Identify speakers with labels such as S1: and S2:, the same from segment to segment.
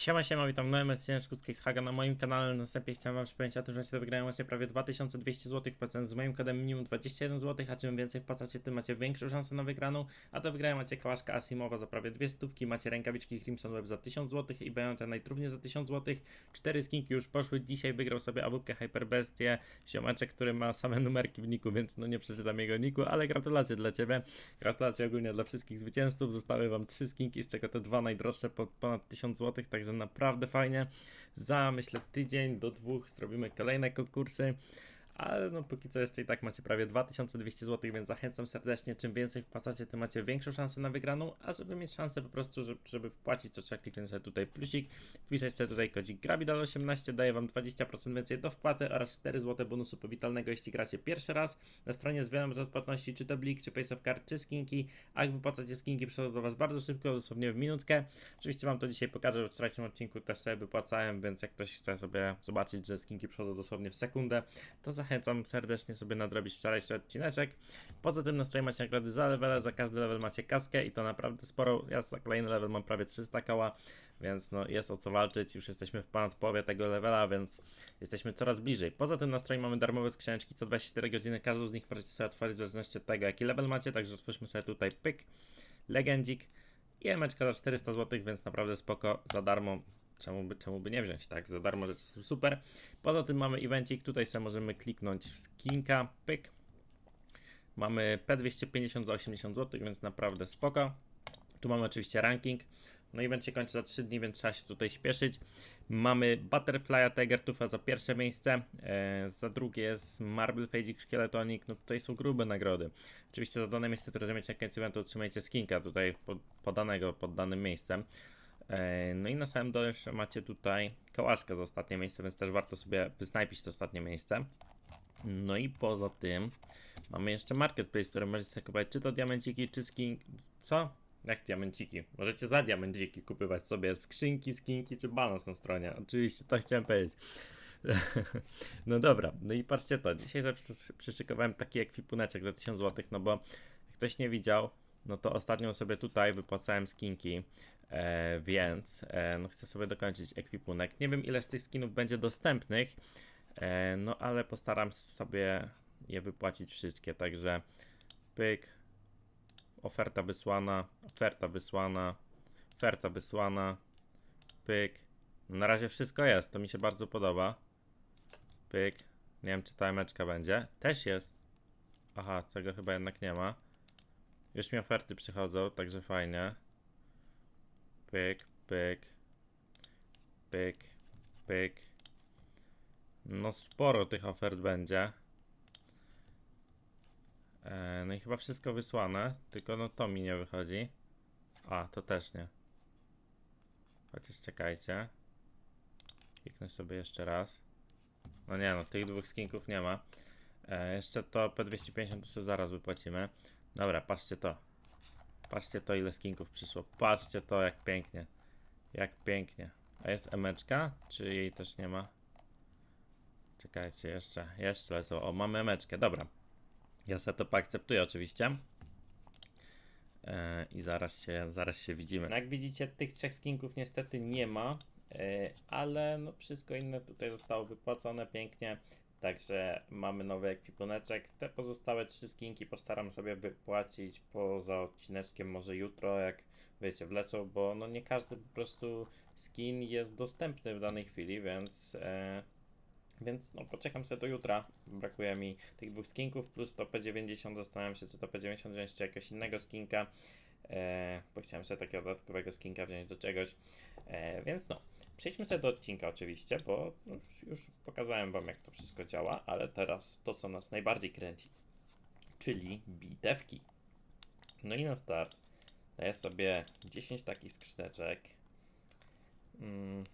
S1: Siema, siema, witam w nowym odcineczku z Casehaga na moim kanale. Na wstępie chciałem wam przypomnieć o tym, że do wygrania właśnie prawie 2200 zł wpłacając z moim kodem minimum 21 zł, a czym więcej wpłacacie, tym macie większą szansę na wygraną. A do wygrania macie kałaszka Asimowa za prawie 2 stówki, macie rękawiczki Crimson Web za 1000 zł i Bayonetta Night również za 1000 zł. Cztery skinki już poszły, dzisiaj wygrał sobie AWP Hyperbestie, ziomeczek, który ma same numerki w niku, więc no nie przeczytam jego niku, ale gratulacje dla ciebie. Gratulacje ogólnie dla wszystkich zwycięzców. Zostały wam trzy skinki, z czego te dwa najdroższe po ponad 1000 zł, także naprawdę fajnie. Za myślę tydzień do dwóch zrobimy kolejne konkursy. Ale no póki co jeszcze i tak macie prawie 2200 zł, więc zachęcam serdecznie. Czym więcej wpłacacie, tym macie większą szansę na wygraną. A żeby mieć szansę po prostu, żeby, żeby wpłacić, to trzeba kliknąć sobie tutaj plusik, wpisać sobie tutaj kodzik Grabidal18, daje wam 20% więcej do wpłaty oraz 4 zł bonusu powitalnego, jeśli gracie pierwszy raz. Na stronie jest wiele metod płatności, czy to Blik, czy Pace of Card, czy skinki. A jak wypłacacie skinki, przychodzą do was bardzo szybko, dosłownie w minutkę. Oczywiście wam to dzisiaj pokażę, w wczorajszym odcinku też sobie wypłacałem, więc jak ktoś chce sobie zobaczyć, że skinki przychodzą dosłownie w sekundę, to zachęcam serdecznie sobie nadrobić wczorajszy odcineczek. Poza tym na stronie macie nagrody za levele, za każdy level macie kaskę i to naprawdę sporo. Ja za kolejny level mam prawie 300 koła, więc no jest o co walczyć. Już jesteśmy w ponad połowie tego levela, więc jesteśmy coraz bliżej. Poza tym na stronie mamy darmowe skrzyneczki co 24 godziny. Każdą z nich możecie sobie otworzyć w zależności od tego, jaki level macie, także otwórzmy sobie tutaj pyk, legendzik i emeczka za 400 zł, więc naprawdę spoko, za darmo. Czemu by, czemu by nie wziąć, tak? Za darmo rzeczy są super. Poza tym mamy evencik, tutaj sobie możemy kliknąć w skinka, pyk. Mamy P250 za 80 zł, więc naprawdę spoko. Tu mamy oczywiście ranking. No event się kończy za 3 dni, więc trzeba się tutaj śpieszyć. Mamy Butterfly'a Tigertufa za pierwsze miejsce, e, za drugie jest Marble Fading Szkieletonik, no tutaj są grube nagrody. Oczywiście za dane miejsce, które zajmiecie na końcu eventu otrzymajcie skinka tutaj pod, podanego pod danym miejscem. E, No i na samym dole jeszcze macie tutaj kołaszkę za ostatnie miejsce, więc też warto sobie wysnajpić to ostatnie miejsce. No i poza tym mamy jeszcze marketplace, w którym możecie sobie kupować czy to diamenciki, czy skin... Co? Jak diamenciki? Możecie za diamenciki kupywać sobie skrzynki, skinki czy balans na stronie. Oczywiście, to chciałem powiedzieć. No dobra, no i patrzcie to. Dzisiaj przyszykowałem taki ekwipuneczek za 1000 zł, no bo jak ktoś nie widział, no to ostatnio sobie tutaj wypłacałem skinki, e, więc e, no chcę sobie dokończyć ekwipunek. Nie wiem ile z tych skinów będzie dostępnych, e, no ale postaram sobie je wypłacić wszystkie, także pyk, oferta wysłana, oferta wysłana, oferta wysłana, pyk. Na razie wszystko jest, to mi się bardzo podoba. Pyk. Nie wiem, czy ta emeczka będzie. Też jest. Aha, tego chyba jednak nie ma. Już mi oferty przychodzą, także fajnie. Pyk, pyk. Pyk, pyk. No sporo tych ofert będzie. E, no i chyba wszystko wysłane, tylko no to mi nie wychodzi. A, to też nie. Chociaż czekajcie. Kliknę sobie jeszcze raz. No nie no, tych dwóch skinków nie ma. E, jeszcze to P250 to sobie zaraz wypłacimy. Dobra, patrzcie to. Patrzcie to ile skinków przyszło. Patrzcie to jak pięknie. Jak pięknie. A jest emeczka? Czy jej też nie ma? Czekajcie, jeszcze, jeszcze lecą. O, mamy emeczkę, dobra. Ja sobie to poakceptuję oczywiście. E, I zaraz się, zaraz się widzimy. Jak widzicie, tych trzech skinków niestety nie ma, e, ale no wszystko inne tutaj zostało wypłacone pięknie. Także mamy nowy ekwipuneczek. Te pozostałe trzy skinki postaram sobie wypłacić poza odcineczkiem, może jutro, jak wiecie, wlecą, bo no nie każdy po prostu skin jest dostępny w danej chwili, więc e, więc no poczekam sobie do jutra. Brakuje mi tych dwóch skinków plus to P90. Zastanawiam się, czy to P90 wziąć, czy jakiegoś innego skinka. E, bo chciałem sobie takiego dodatkowego skinka wziąć do czegoś. E, więc no, przejdźmy sobie do odcinka oczywiście, bo no, już, pokazałem wam jak to wszystko działa, ale teraz to, co nas najbardziej kręci, czyli bitewki. No i na start daję sobie 10 takich skrzyneczek. Mm,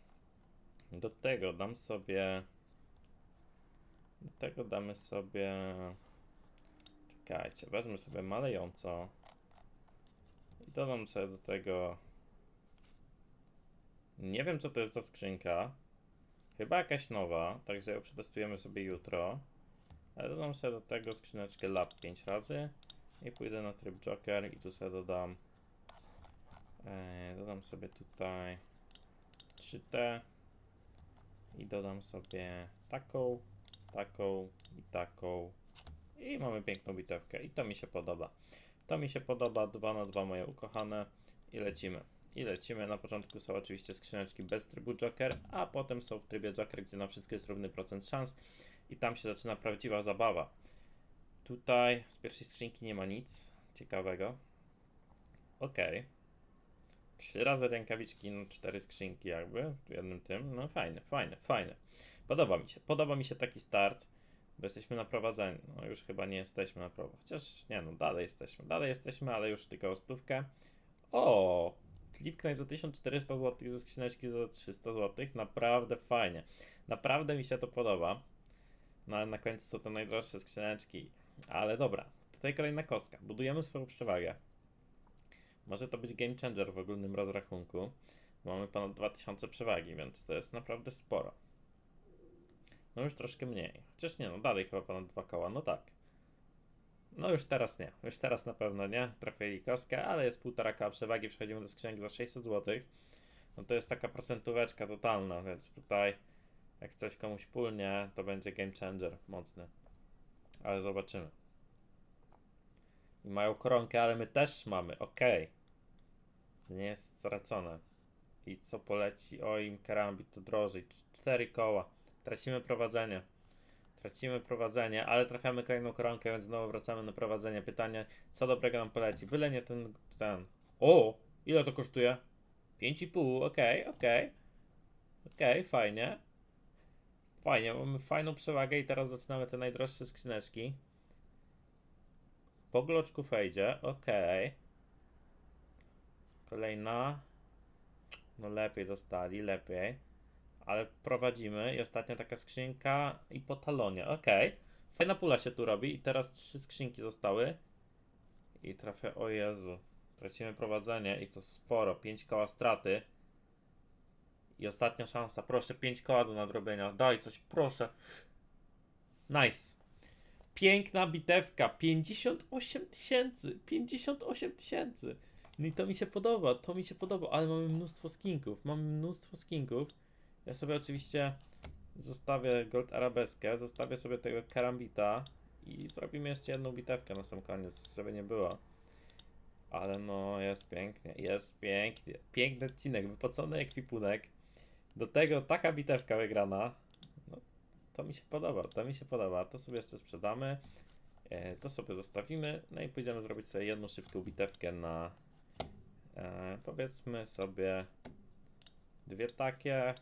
S1: do tego dam sobie do tego damy sobie. Czekajcie, wezmę sobie malejąco. I dodam sobie do tego. Nie wiem, co to jest za skrzynka. Chyba jakaś nowa, także ją przetestujemy sobie jutro. Ale dodam sobie do tego skrzyneczkę lab 5 razy. I pójdę na tryb Joker i tu sobie dodam. E, dodam sobie tutaj 3T i dodam sobie taką, taką i taką i mamy piękną bitewkę i to mi się podoba. To mi się podoba, 2 na 2 moje ukochane i lecimy. I lecimy. Na początku są oczywiście skrzyneczki bez trybu Joker, a potem są w trybie Joker, gdzie na wszystko jest równy procent szans i tam się zaczyna prawdziwa zabawa. Tutaj z pierwszej skrzynki nie ma nic ciekawego. Ok. Trzy razy rękawiczki, no cztery skrzynki jakby w jednym tym. No fajne, fajne, fajne. Podoba mi się. Podoba mi się taki start, bo jesteśmy na prowadzeniu. No już chyba nie jesteśmy na prowadzeniu. Chociaż nie no, dalej jesteśmy. Dalej jesteśmy, ale już tylko o stówkę. O! Flipknife za 1400 zł ze skrzyneczki za 300 zł. Naprawdę fajnie. Naprawdę mi się to podoba. No ale na końcu są te najdroższe skrzyneczki. Ale dobra, tutaj kolejna kostka. Budujemy swoją przewagę. Może to być game changer w ogólnym rozrachunku. Mamy ponad 2000 przewagi, więc to jest naprawdę sporo. No już troszkę mniej. Chociaż nie, no dalej chyba ponad dwa koła, no tak. No już teraz nie. Już teraz na pewno nie. Trafili kostkę, ale jest półtora koła przewagi. Przechodzimy do skrzynek za 600 zł. No to jest taka procentóweczka totalna, więc tutaj jak coś komuś pulnie, to będzie game changer mocny. Ale zobaczymy. I mają koronkę, ale my też mamy. Okej. Nie jest stracone. I co poleci? O, im karambit to drożej. Cztery koła. Tracimy prowadzenie. Tracimy prowadzenie, ale trafiamy kolejną koronkę, więc znowu wracamy na prowadzenie. Pytanie, co dobrego nam poleci? Byle nie ten, ten. O! Ile to kosztuje? 5,5, okej, okej. Okej, fajnie. Fajnie, mamy fajną przewagę i teraz zaczynamy te najdroższe skrzyneczki. Po gloczku fejdzie, okej. Kolejna. No lepiej dostali, lepiej. Ale prowadzimy i ostatnia taka skrzynka i po talonie, okej. Fajna pula się tu robi i teraz trzy skrzynki zostały. I trafia, o Jezu. Tracimy prowadzenie i to sporo, 5 koła straty. I ostatnia szansa, proszę, 5 koła do nadrobienia. Daj coś, proszę. Nice. Piękna bitewka, 58 tysięcy, 58 tysięcy. No i to mi się podoba, to mi się podoba, ale mamy mnóstwo skinków, mamy mnóstwo skinków. Ja sobie oczywiście zostawię Gold Arabeskę, zostawię sobie tego Karambita i zrobimy jeszcze jedną bitewkę na sam koniec, żeby nie było. Ale no, jest pięknie, jest pięknie. Piękny odcinek, wypocony ekwipunek. Do tego taka bitewka wygrana. No, to mi się podoba, to mi się podoba. To sobie jeszcze sprzedamy. E, to sobie zostawimy. No i pójdziemy zrobić sobie jedną szybką bitewkę na e, powiedzmy sobie dwie takie.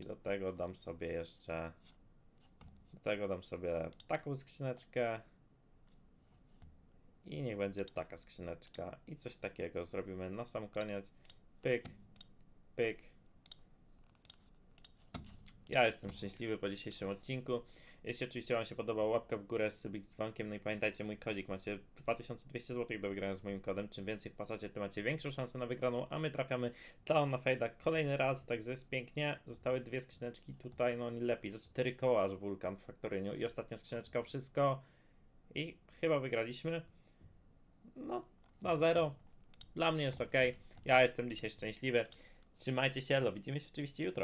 S1: I do tego dam sobie jeszcze do tego dam sobie taką skrzyneczkę. I niech będzie taka skrzyneczka. I coś takiego zrobimy na sam koniec. Pyk, pyk. Ja jestem szczęśliwy po dzisiejszym odcinku. Jeśli oczywiście Wam się podoba, łapka w górę, subik z dzwonkiem. No i pamiętajcie, mój kodzik macie 2200 zł do wygrania z moim kodem. Czym więcej wpłacacie, tym macie większą szansę na wygraną. A my trafiamy talon na fejda kolejny raz, także jest pięknie. Zostały dwie skrzyneczki tutaj, no nie lepiej. Za cztery koła aż wulkan w faktoryniu. I ostatnia skrzyneczka, wszystko. I chyba wygraliśmy. No, na zero. Dla mnie jest ok. Ja jestem dzisiaj szczęśliwy. Trzymajcie się, no widzimy się oczywiście jutro.